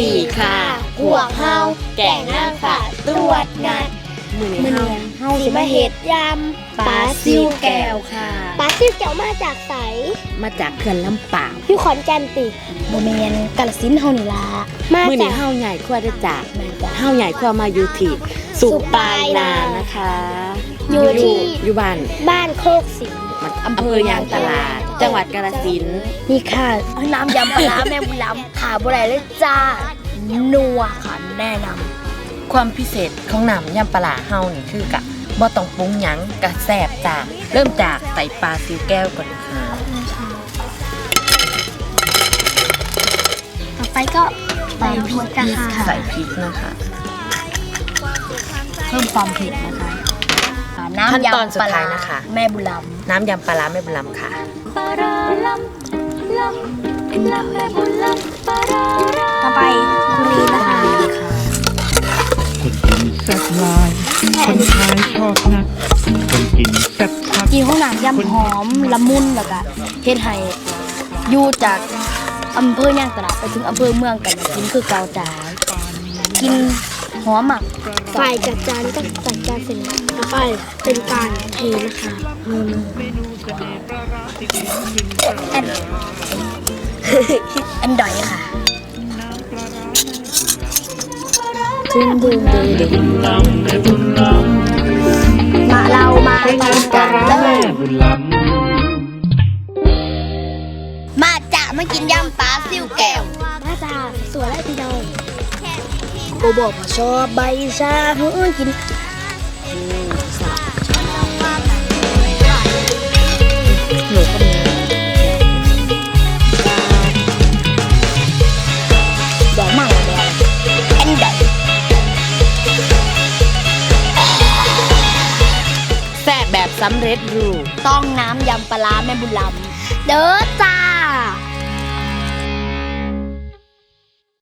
ดีค่ะพวกเฮาแก่งหน้าค่ะตรวจงานมือมื้อเฮานี้เฮาสิมาเฮ็ดยำปลาซิวแก้วค่ะปลาซิวแก้วมาจากไสมาจากเขื่อนลำปางอยู่ขอนแก่นติบ่แม่นกาฬสินธุ์เฮานี่ล่ะมามือจานี้กเฮาใหญ่ขั้วได้จากมาจากเฮาใหญ่ขั้วมาอยู่ที่สุปายนานะคะ อยู่ที่อยู่บ้านบ้านโคกสิง มันอำเภอยางตลาด จังหวัดกาฬสินธุ์นี่ค่ะ น้ำยำปลาร้าแม่บุญล้ำขาบ่ได้เลยจ้า นัวค่ะแนะนำความพิเศษของน้ำยำปลาร้าเฮานี่คือกะบ่ต้องปรุงหยังกะแซ่บจ้าเริ่มจากใส่ปลาซิวแก้วก่อนค่ะต่อไปก็ใส่พริกค่ะใส่พริกนะคะ เพิ่มความเผ็ดนะคะ อ่าขั้นน้ำตอนยำสุปดลาท้ายร้านะคะ แม่บุญล้น้ำยำปลาร้าแม่บุญล้ำค่ะำต่อไปคุรีนะคะคนกินแซ่บหลาย คนชายชอบนักคนกินแซ่บคักกินห้องน้ำยำหอมละมุนแล้วก็เฮ็ดให้อยู่จากอำเภอย่างตลาดไปถึงอำเภอเมืองกันกินคือเกาจ๋ากิน หอมอะฝ่ายจัดจานก็จัดจานเสร็จแล้วต่อไปเป็นการเทนะคะแอนแอนดอยค่ะดึงดึงดึงดึงมาเรามาทำกันเลแม่ยบุญล้มาจะมากินยำปลาซิวแก้วมาจ้าสวยและพี่น้อง โบบอกว่าชอบใบชาหื้อกินเดี๋ยวมั่งเดี๋ยวแอนดอยแซ่บแบบสำเร็จรูปต้องน้ำยำปลาร้าแม่บุญลำเด้อจ้า